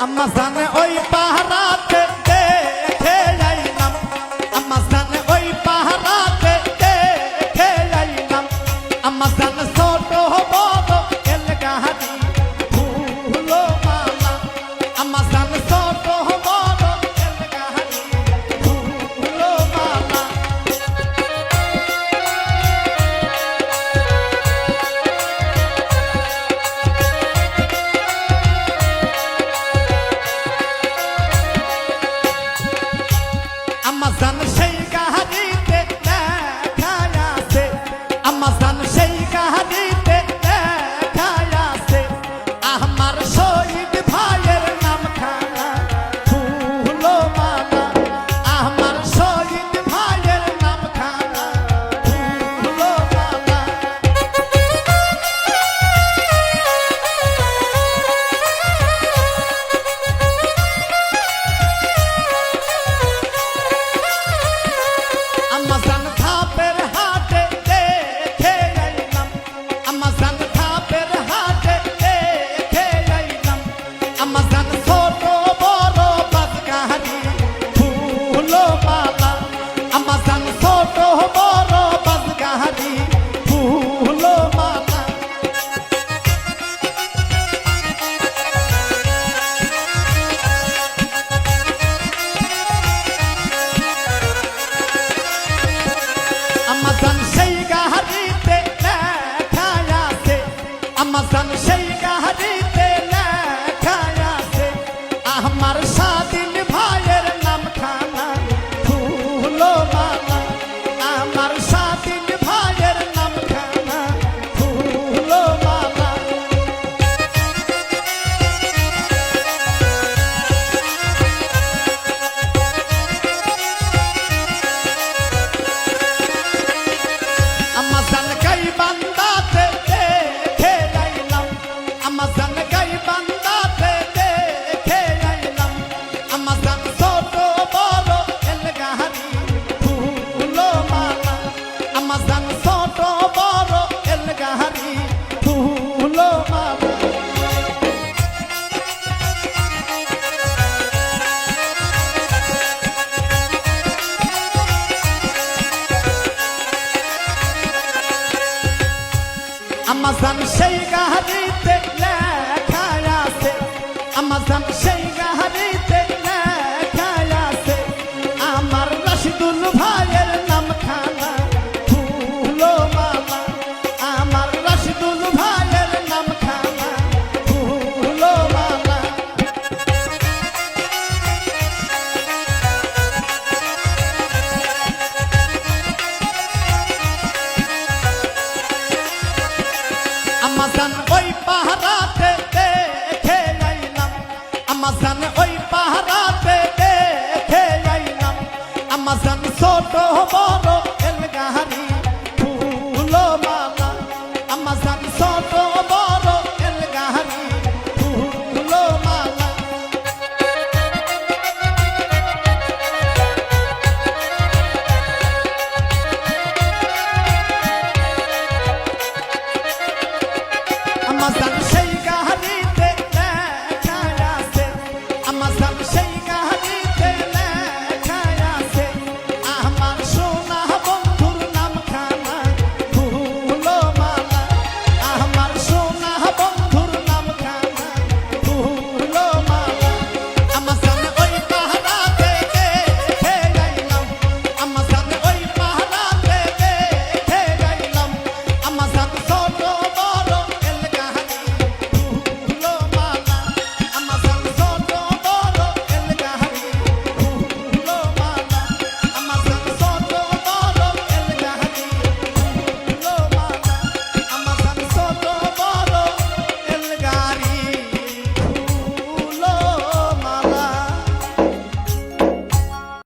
আম্মা জানে ওই পাহারা Ama zanlı şey সনসেই গাহিতে জান ওই পাহারাতে দেখে আইলাম আমার জান ওই পাহারাতে দেখে আইলাম আমার জান ছোট, বড় এলগাহারি ফুল মালা আমার জান ছোট, বড়